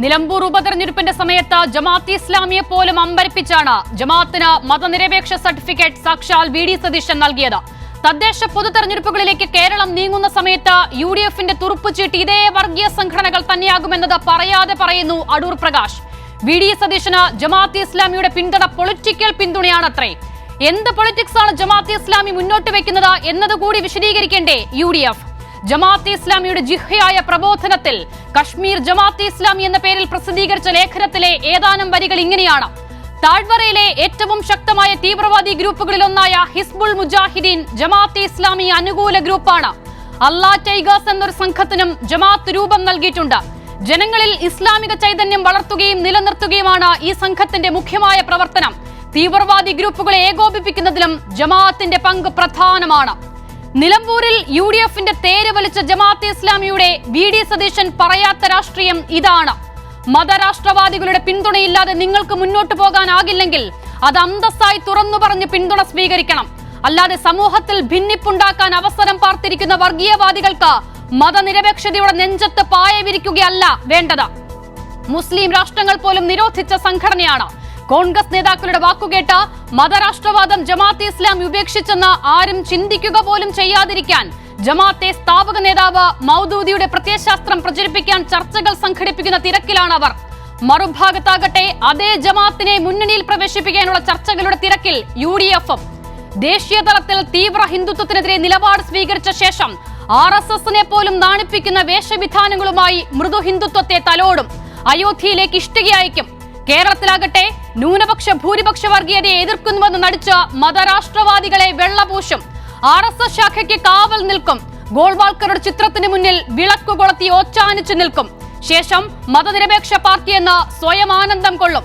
നിലമ്പൂർ ഉപതെരഞ്ഞെടുപ്പിന്റെ സമയത്ത് ജമാഅത്ത് ഇസ്ലാമിയെ പോലും അമ്പരിപ്പിച്ചാണ് ജമാഅത്തിന് മതനിരപേക്ഷ സർട്ടിഫിക്കറ്റ് സാക്ഷാൽ വി ഡി സതീശൻ നൽകിയത്. തദ്ദേശ പൊതു തെരഞ്ഞെടുപ്പുകളിലേക്ക് കേരളം നീങ്ങുന്ന സമയത്ത് യു ഡി എഫിന്റെ തുറുപ്പുചീട്ട് ഇതേ വർഗീയ സംഘടനകൾ തന്നെയാകുമെന്നത് പറയാതെ പറയുന്നു അടൂർ പ്രകാശ്. വി ഡി സതീശന് ജമാഅത്ത് ഇസ്ലാമിയുടെ പിന്തുണ പൊളിറ്റിക്കൽ പിന്തുണയാണത്രേ. എന്ത് പൊളിറ്റിക്സ് ആണ് ജമാഅത്ത് ഇസ്ലാമി മുന്നോട്ട് വെക്കുന്നത് എന്നതുകൂടി വിശദീകരിക്കേണ്ടേ യു ഡി എഫ്? ജമാഅത്ത് ഇസ്ലാമിയുടെ ജിഹയായ പ്രബോധനത്തിൽ കശ്മീർ ജമാഅത്തെ ഇസ്ലാമി എന്ന പേരിൽ പ്രസിദ്ധീകരിച്ച ലേഖനത്തിലെ ഏതാനും വരികൾ ഇങ്ങനെയാണ്. താഴ്വരയിലെ ഏറ്റവും ശക്തമായ തീവ്രവാദി ഗ്രൂപ്പുകളിലൊന്നായ ഹിസ്ബുൾ മുജാഹിദീൻ ജമാഅത്തെ ഇസ്ലാമി അനുകൂല ഗ്രൂപ്പാണ്. അള്ളാ ടൈഗേഴ്സ് എന്നൊരു സംഘത്തിനും ജമാഅത്ത് രൂപം നൽകിയിട്ടുണ്ട്. ജനങ്ങളിൽ ഇസ്ലാമിക ചൈതന്യം വളർത്തുകയും നിലനിർത്തുകയുമാണ് ഈ സംഘത്തിന്റെ മുഖ്യമായ പ്രവർത്തനം. തീവ്രവാദി ഗ്രൂപ്പുകളെ ഏകോപിപ്പിക്കുന്നതിലും ജമാഅത്തിന്റെ പങ്ക് പ്രധാനമാണ്. നിലമ്പൂരിൽ യു ഡി എഫിന്റെ തേര് വലിച്ച ജമാഅത്തെ ഇസ്ലാമിയുടെ വി ഡി സതീശൻ പറയാത്ത രാഷ്ട്രീയം ഇതാണ്. മതരാഷ്ട്രവാദികളുടെ പിന്തുണയില്ലാതെ നിങ്ങൾക്ക് മുന്നോട്ട് പോകാനാകില്ലെങ്കിൽ അത് അന്തസ്സായി തുറന്നു പറഞ്ഞ് പിന്തുണ സ്വീകരിക്കണം. അല്ലാതെ സമൂഹത്തിൽ ഭിന്നിപ്പുണ്ടാക്കാൻ അവസരം പാർത്തിരിക്കുന്ന വർഗീയവാദികൾക്ക് മതനിരപേക്ഷതയുടെ നെഞ്ചത്ത് പായ വിരിക്കുകയല്ല വേണ്ടത്. മുസ്ലിം രാഷ്ട്രങ്ങൾ പോലും നിരോധിച്ച സംഘടനയാണ്. കോൺഗ്രസ് നേതാക്കളുടെ വാക്കുകേട്ട് മതരാഷ്ട്രവാദം ജമാഅത്തെ ഇസ്ലാം ഉപേക്ഷിച്ചെന്ന് ആരും ചിന്തിക്കുക പോലും ചെയ്യാതിരിക്കാൻ ജമാഅത്തെ സ്ഥാപക നേതാവ് മൗദൂദിയുടെ പ്രത്യയശാസ്ത്രം പ്രചരിപ്പിക്കാൻ ചർച്ചകൾ സംഘടിപ്പിക്കുന്ന തിരക്കിലാണ് അവർ. മറുഭാഗത്താകട്ടെ അതേ ജമാഅത്തിനെ മുന്നണിയിൽ പ്രവേശിപ്പിക്കാനുള്ള ചർച്ചകളുടെ തിരക്കിൽ യു ഡി എഫും ദേശീയ തലത്തിൽ തീവ്ര ഹിന്ദുത്വത്തിനെതിരെ നിലപാട് സ്വീകരിച്ച ശേഷം ആർ എസ് എസിനെ പോലും നാണിപ്പിക്കുന്ന വേഷവിധാനങ്ങളുമായി മൃദു ഹിന്ദുത്വത്തെ തലോടും. അയോധ്യയിലേക്ക് ഇഷ്ടിക അയക്കും കേരളത്തിലാകട്ടെ ന്യൂനപക്ഷ ഭൂരിപക്ഷ വർഗീയതയെ എതിർക്കുന്നുവെന്ന് നടിച്ച മതരാഷ്ട്രവാദികളെ വെള്ളപൂശും. ആർ എസ് എസ് ശാഖയ്ക്ക് കാവൽ നിൽക്കും. ഗോൾവാൾക്കറുടെ ചിത്രത്തിന് മുന്നിൽ വിളക്കു കൊളുത്തി ഓച്ചാനിച്ചു നിൽക്കും. ശേഷം മതനിരപേക്ഷ പാർട്ടി എന്ന സ്വയം ആനന്ദം കൊള്ളും.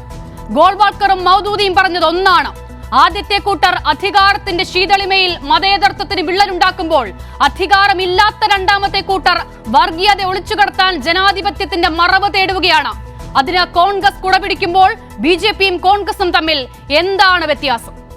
ഗോൾവാൾക്കറും മൗദൂദിയും പറഞ്ഞത് ഒന്നാണ്. ആദ്യത്തെ കൂട്ടർ അധികാരത്തിന്റെ ശീതളിമയിൽ മതേതരത്വത്തിന് വിള്ളലുണ്ടാക്കുമ്പോൾ അധികാരമില്ലാത്ത രണ്ടാമത്തെ കൂട്ടർ വർഗീയത ഒളിച്ചുകടത്താൻ ജനാധിപത്യത്തിന്റെ മറവ് തേടുകയാണ്. അതിന് കോൺഗ്രസ് കുടപിടിക്കുമ്പോൾ ബി ജെ പിയും കോൺഗ്രസും തമ്മിൽ എന്താണ് വ്യത്യാസം?